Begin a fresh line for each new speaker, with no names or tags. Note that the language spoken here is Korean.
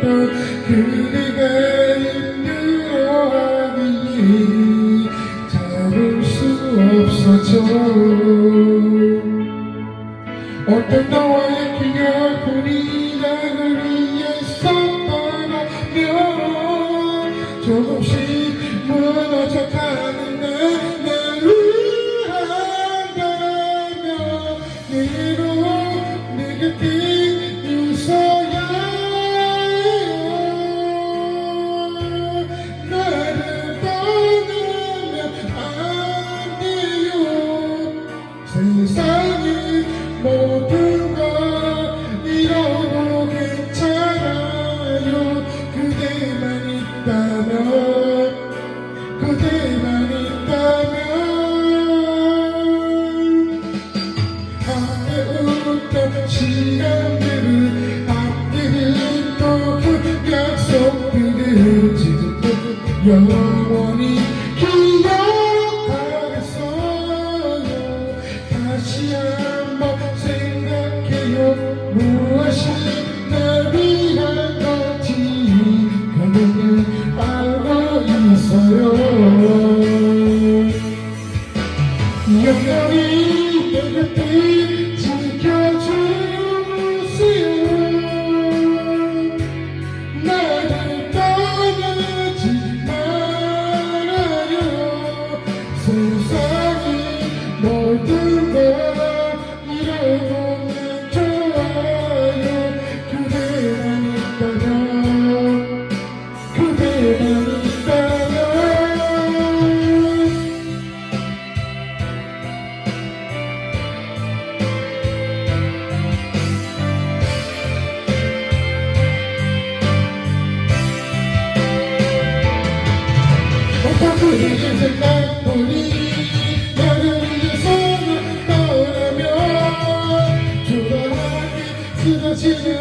그대가 힘들어하니 잡을 수 없어져. 어떤 너와의 기억뿐이 세상의 모든 걸 잃어도 괜찮아요. 그대만 있다면 그대만 있다면. 함께 웃던 시간들을 함께 했던 그 약속들을 지금도 영원히 무엇이 날 위한 건지 그대는 알고 있어요 영원히 내 곁에 해줄 생각뿐이 나를 위해서는 떠나면 초라하게 쓰러지는